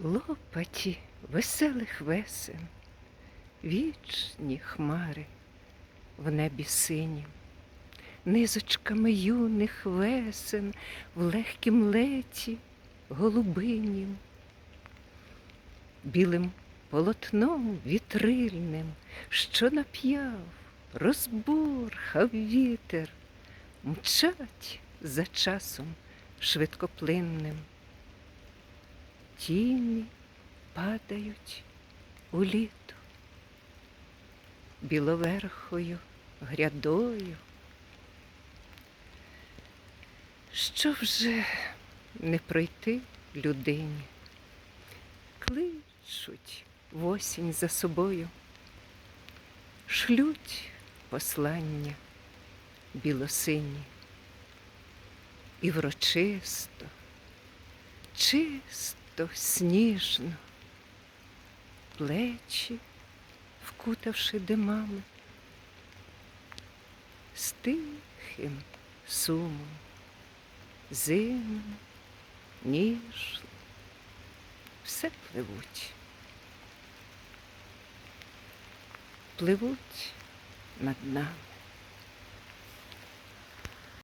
Лопаті веселих весен, вічні хмари в небі синім, низочками юних весен в легкім леті голубинім, білим полотном вітрильним, що нап'яв, розбурхав вітер, мчать за часом швидкоплинним. Тіні падають у літо, біловерхою грядою. Що вже не пройти людині, кличуть в осінь за собою, шлють послання білосині. І врочисто чисто, сніжно, плечі, вкутавши димами, з тихим сумом, зимом, ніжно, все пливуть. Пливуть над нами.